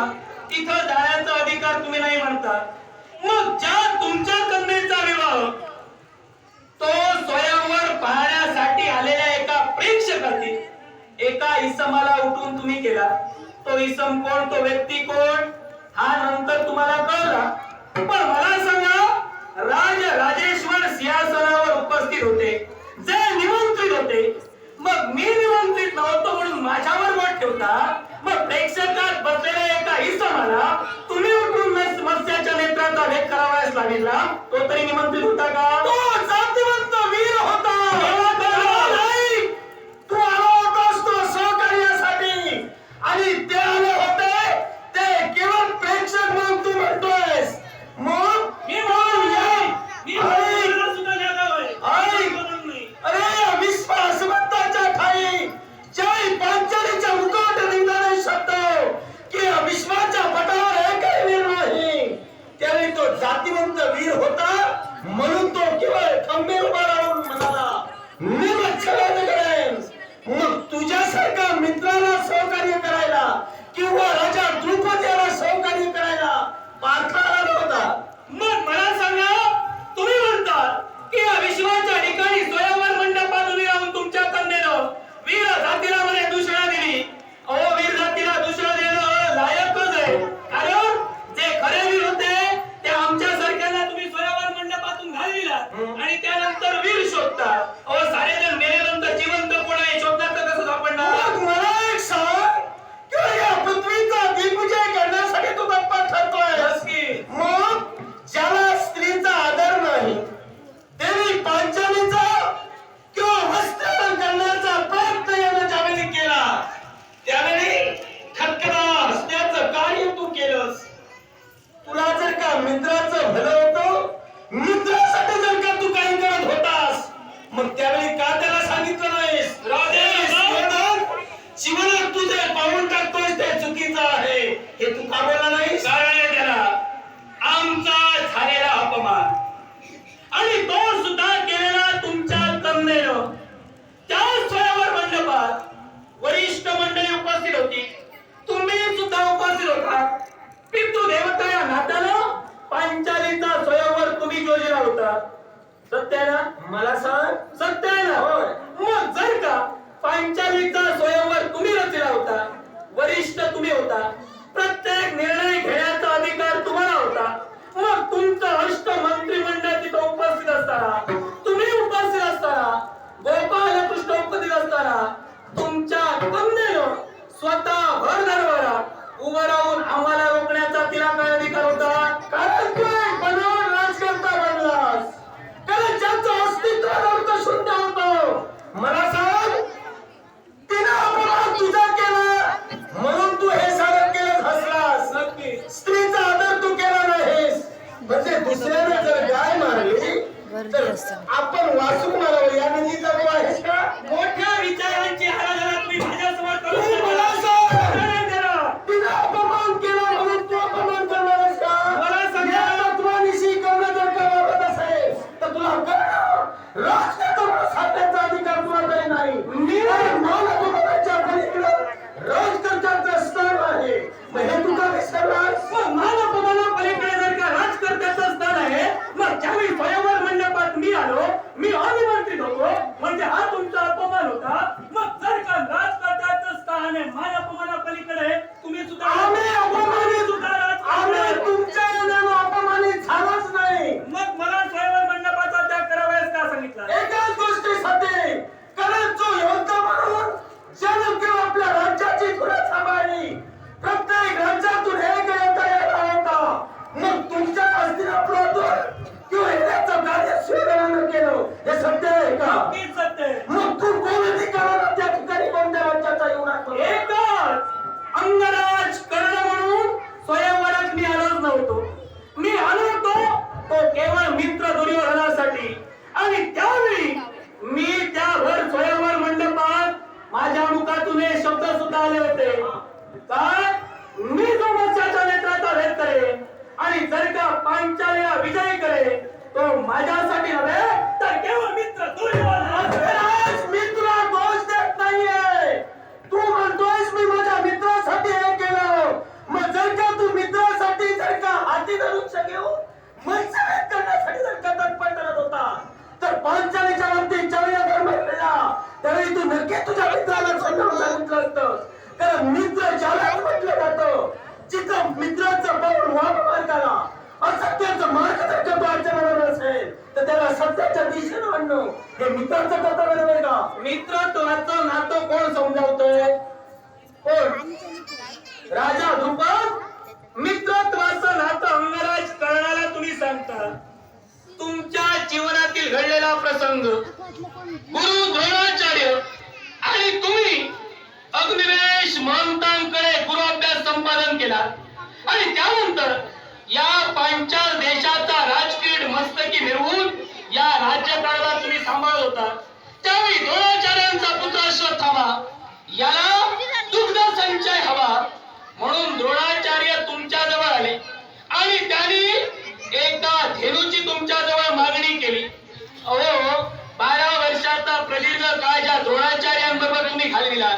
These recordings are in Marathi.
म्हणता तिथं जाण्याचा अधिकार तुम्ही नाही म्हणता मग ज्या तुमच्या कन्येचा विवाह तो स्वयंवर पाहण्यासाठी आलेल्या एका प्रेक्षकाने एका इसमाला उठून तुम्ही केला. तो इसम कोण तो व्यक्ती कोण हा नंतर तुम्हाला कळला. पण मला सांगा राज राजेश्वर सिंहासनावर उपस्थित होते. जे निमंत्रित होते. मग मी निमंत्रित नव्हतो म्हणून माझ्यावर वाट ठेवता? मग प्रेक्षकात बसलेल्या एका इसमाला तुम्ही उठून समस्याच्या नेत्रात लेख करावायच लागेल ना? तो तरी निमंत्रित होता का? हो! किंवा राजा द्रुपद याला सहकार्य करायला भारताला आला होता मग मला सांगा तुम्ही म्हणता की या विश्वाच्या ठिकाणी स्वयंवर मंडपात उभी राहून तुमच्या कन्येनं वीर जातीला मध्ये दूषणा दिली. अहो वीर जातीला दूषणा देणं लायकच आहे. कारण जे खरे वीर होते ते आमच्या सारख्यांना तुम्ही स्वयंवर मंडपातून घालविला आणि त्यानंतर वीर शोधता. अहो सारे पांचालीचा स्वयंवर तुम्ही योजना होता. सत्य आहे ना मला सांग? सत्य आहे ना मग जर का पांचालीचा स्वयंवर तुम्ही మీ ಆದಿ ಮಾಡ್ತಿದ್ದವು ಮತ್ತೆ ಆ 来家人 मित्रत्वाचं नातं कोण समजावतोय? कोण? राजा द्रुपद? मित्रत्वाचं नातं अंगराज कर्णाला तुम्ही सांगता. तुमच्या जीवनातील घडलेला प्रसंग गुरु द्रोणाचार्य आणि तुम्ही अग्निवेश महंतांकडे गुरु अभ्यास संपादन केला. आणि त्यानंतर या पांचाल देशाचा राजकीय मस्तकी मिरवून या राज्यकारभार तुम्ही सांभाळत होता. द्रोणाचार्यांचा पुत्र अश्वत्थामा. याला दुग्ध संचय हवा. म्हणून द्रोणाचार्य तुमच्या जवळ आले. आणि त्यांनी एकदा धेनूची तुमच्या जवळ मागणी केली. अहो बारा वर्षाचा प्रदीर्घ काळ ज्या द्रोणाचार्यांबरोबर तुम्ही घालविला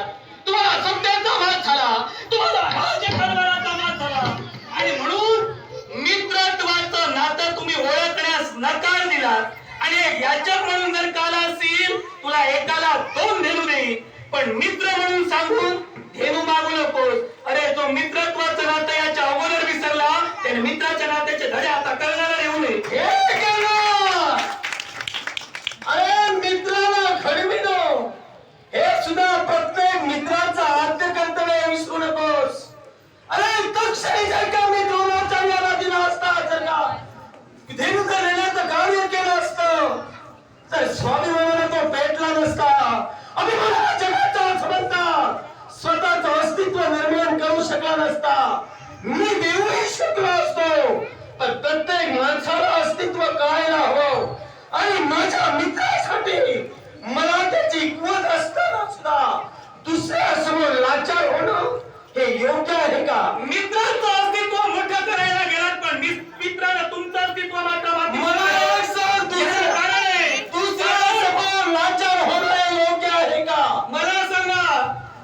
तुम्हाला सत्याचा मात झाला. तुम्हाला राज्यकारभाराचा मात झाला. आणि म्हणून मित्रत्वाचं नातं तुम्ही ओळखण्यास नकार दिला आणि याचक म्हणून जर काला असेल तुला एकाला दोन धेनू देईल पण मित्र म्हणून सांगून धेनू मागू नकोस. अरे तो मित्रत्वाचं नातं याच्या अगोदर विसरला त्याने मित्राच्या नात्याचे धडे आता कळणारा येऊ नये हे कळणार. अरे मित्राला घडविणं हे सुद्धा प्रत्येक मित्राचा आद्य कर्तव्य आहे, विसरू नकोस अरे तक्षणी जर का मी द्रोणाचार्याला दिला असता जर का धेनुका नेण्याचं कार्य केलं असतं तर स्वाभिमानाने तो पेटला नसता अभिमानाला जगाचा म्हणता स्वतःचं अस्तित्व निर्माण करू शकला नसता. मी देऊही शकलो असतो. पण प्रत्येक माणसाला अस्तित्व कळायला हवं. आणि माझ्या मित्रासाठी मला त्याची कुवत असताना सुद्धा दुसऱ्या समोर लाचार होणं हे योग्य आहे का? मित्रांचा अस्तित्व मोठं करायला गेलात पण मिस- मित्रानं तुमचं अस्तित्व मात्र माती मला एक सांग दुसरं कारण आहे. दुसऱ्या समोर लाचार होणं हे योग्य आहे का मला सांगा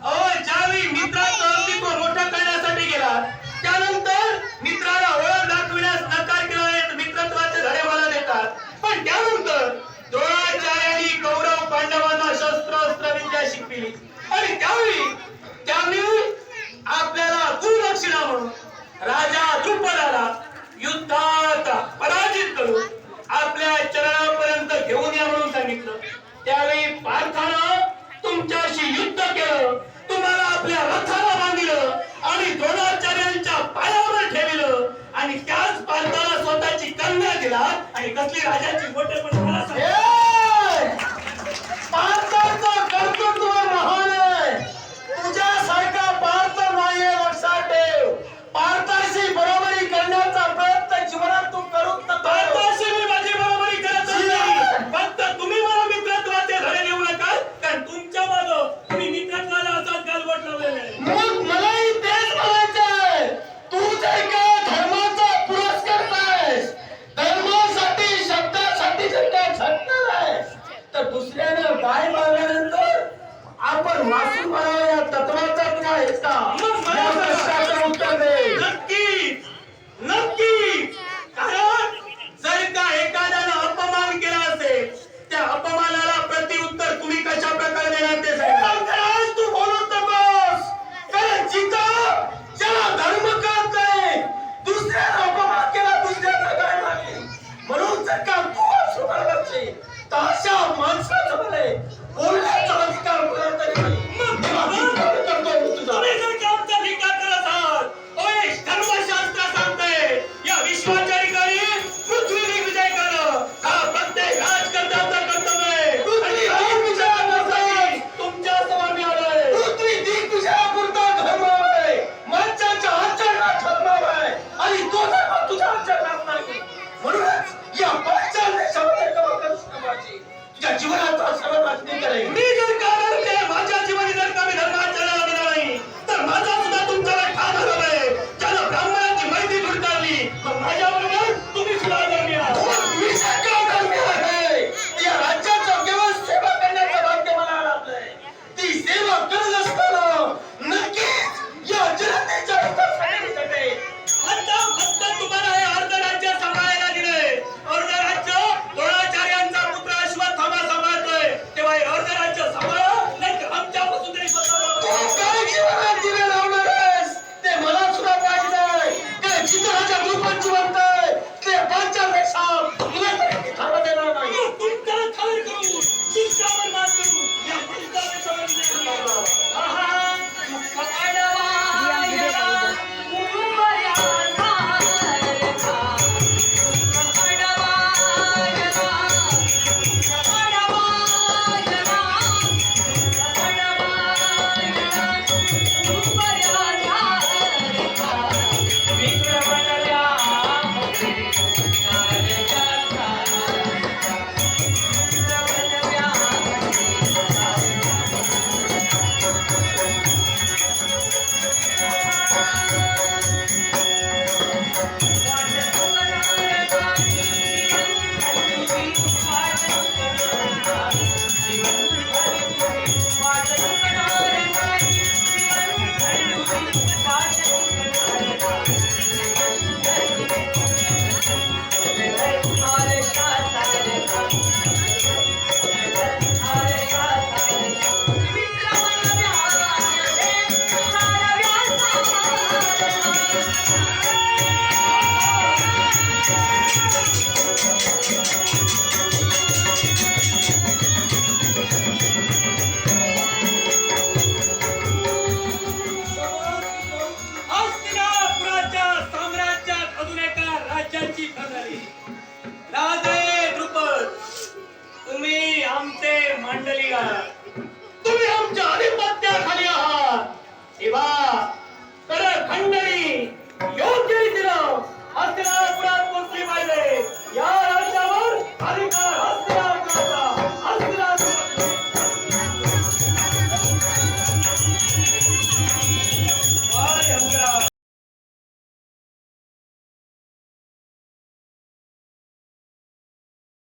अहो ज्यावेळी मित्राचं अस्तित्व मोठं करण्यासाठी गेला त्यानंतर मित्राला ओळख दाखविण्यास नकार केला आहे तर मित्रत्वाचे धडे मला देतात पण त्यानंतर द्रोणाचार्यांनी कौरव पांडवांना शस्त्र अस्त्र विद्या शिकविली आणि त्यावेळी त्यांनी दक्षिणा म्हणून राजा द्रुपदाला युद्धात पराजित करून आपल्या चरणापर्यंत घेऊन या म्हणून सांगितलं. त्यावेळी पार्थानं तुमच्याशी युद्ध केलं तुम्हाला आपल्या रथाला बांधलं आणि द्रोणाचार्यांच्या पायावर ठेवलं. आणि त्याच पार्थाला स्वतःची कन्या दिला आणि कसली राजाची मोठे पण